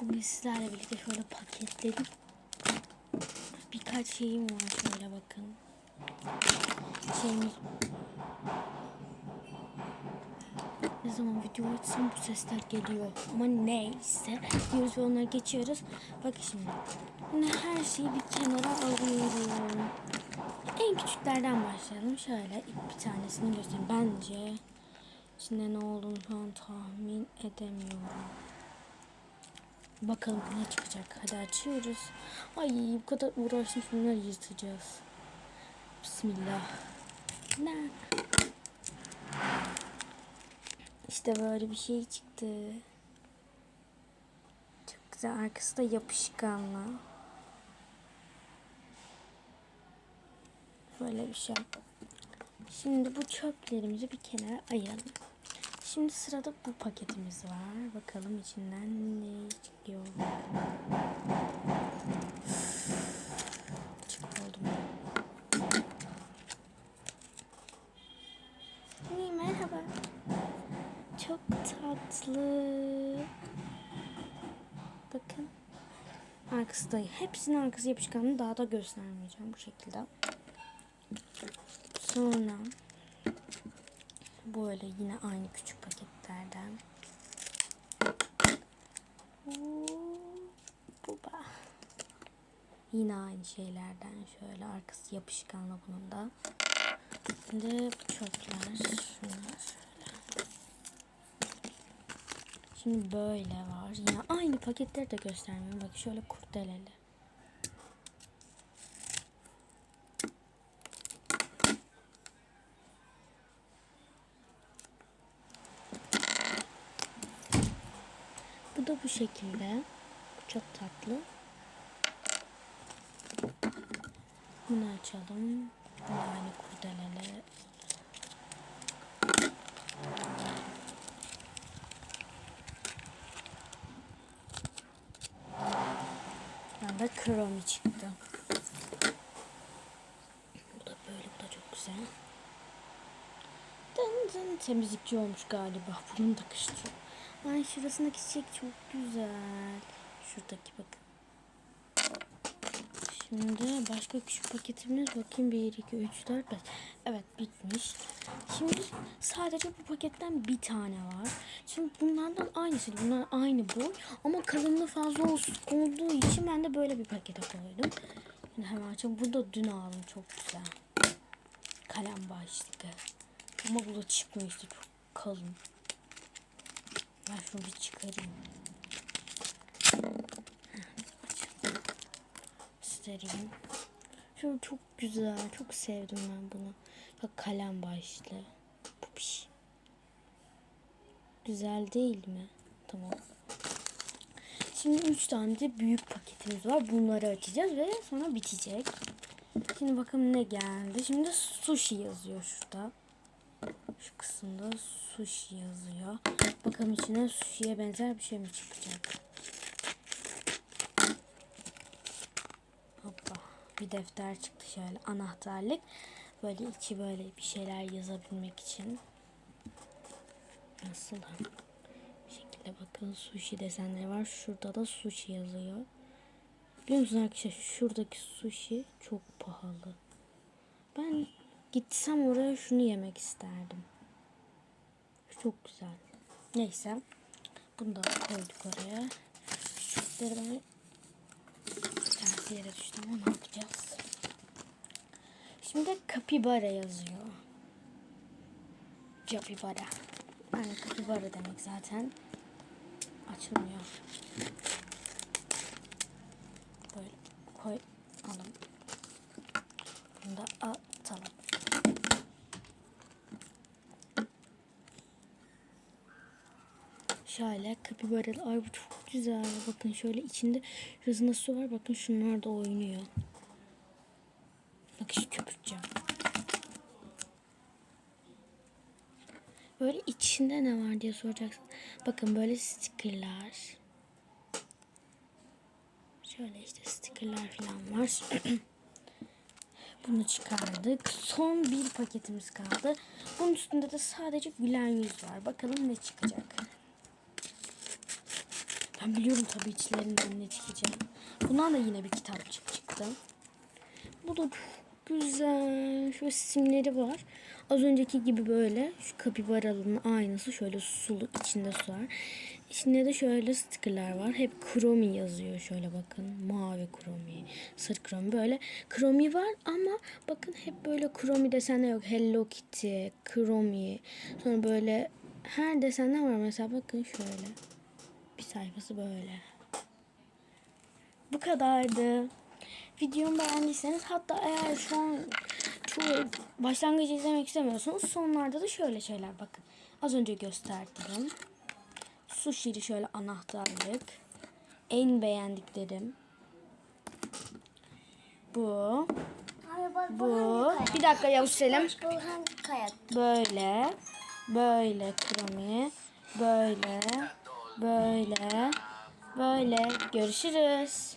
Bugün sizlerle birlikte şöyle paketledim. Birkaç şeyim var şöyle bakın. Şeyimiz... Ne zaman video açsam bu sesler geliyor. Ama neyse. Diyoruz ve onları geçiyoruz. Bak şimdi. Yine her şeyi bir kenara alıyorum. En küçüklerden başlayalım. Şöyle bir tanesini göstereyim. Bence içinde ne olduğunu şu an tahmin edemiyorum. Bakalım ne çıkacak. Hadi açıyoruz. Ay bu kadar uğraştım şunları yırtacağız. Bismillah. Ne? İşte böyle bir şey çıktı. Çok güzel. Arkası da yapışkanlı. Böyle bir şey. Şimdi bu çöplerimizi bir kenara ayıralım. Şimdi sırada bu paketimiz var. Bakalım içinden ne çıkıyor. Çık oldum. İyi, merhaba. Çok tatlı. Bakın. Arkası da hepsinin arkası yapışkanını daha da göstermeyeceğim bu şekilde. Sonra böyle yine aynı küçük paketlerden. Buba. Yine aynı şeylerden şöyle arkası yapışkanlı bunun da. Şimdi bu çöpler şunlar şöyle. Şimdi böyle var. Yine aynı paketleri de göstermiyorum. Bak şöyle kurdeleli. Da bu şekilde. Çok tatlı. Bunu açalım. Yani da kromi çıktı. Bu da böyle, bu da çok güzel. Dın dın temizlikçi olmuş galiba. Bunun da. Ay şurasındaki çiçek çok güzel. Şuradaki bakın. Şimdi başka küçük paketimiz bakayım 1, 2, 3, 4, 5. Evet bitmiş. Şimdi sadece bu paketten bir tane var. Şimdi bunlardan aynısı. Bunlar aynı boy ama kalınlığı fazla olduğu için ben de böyle bir pakete koydum. Şimdi hemen açalım. Bu da dün aldım çok güzel. Kalem başlığı. Ama bu da çıkmıştı çok kalın. Ben şunu bir çıkarayım. Göstereyim. Şöyle çok güzel. Çok sevdim ben bunu. Bak kalem başlı. Pupiş. Güzel değil mi? Tamam. Şimdi üç tane de büyük paketimiz var. Bunları açacağız ve sonra bitecek. Şimdi bakalım ne geldi. Şimdi sushi yazıyor şurada. Şu kısımda sushi yazıyor. Bakalım içine sushi'ye benzer bir şey mi çıkacak? Hoppa. Bir defter çıktı şöyle anahtarlık. Böyle içi böyle bir şeyler yazabilmek için. Nasıl? Bir şekilde bakın sushi desenleri var. Şurada da sushi yazıyor. Biliyor musunuz arkadaşlar şuradaki sushi çok pahalı. Ben gitsem oraya şunu yemek isterdim. Çok güzel. Neyse. Bunu da koyduk oraya. Küçükleri ben tersi yere düştüm ne yapacağız? Şimdi kapibara yazıyor. Capibara. Yani kapibara demek zaten. Açılmıyor. Böyle koy alın. Bunu da atalım. Şöyle kapibaralı. Ay bu çok güzel. Bakın şöyle içinde şurasında su var. Bakın şunlar da oynuyor. Bak şu köpürteceğim. Böyle içinde ne var diye soracaksın. Bakın böyle stickerlar. Şöyle işte stickerlar falan var. Bunu çıkardık. Son bir paketimiz kaldı. Bunun üstünde de sadece gülen yüz var. Bakalım ne çıkacak. Ben biliyorum tabii içlerinden ne çıkacak. Bundan da yine bir kitapçık çıktı. Bu da çok güzel. Şöyle simleri var. Az önceki gibi böyle şu kapibaralının aynısı şöyle sulu içinde su var. İçinde de şöyle stickerlar var. Hep kromi yazıyor şöyle bakın. Mavi kromi, sarı kromi böyle. Kromi var ama bakın hep böyle kromi desenler yok. Hello Kitty, kromi. Sonra böyle her desende var mesela bakın şöyle. Bir sayfası böyle. Bu kadardı. Videomu beğendiyseniz hatta eğer şu an çoğu başlangıcı izlemek istemiyorsanız sonlarda da şöyle şeyler bakın. Az önce gösterdim. Sushi'li şöyle anahtarlık. En beğendiklerim. Bu. Hayır bak Bu. Bir dakika Yavuz Selim. Bu? Böyle. Böyle kromi. Böyle. Böyle. Böyle. Görüşürüz.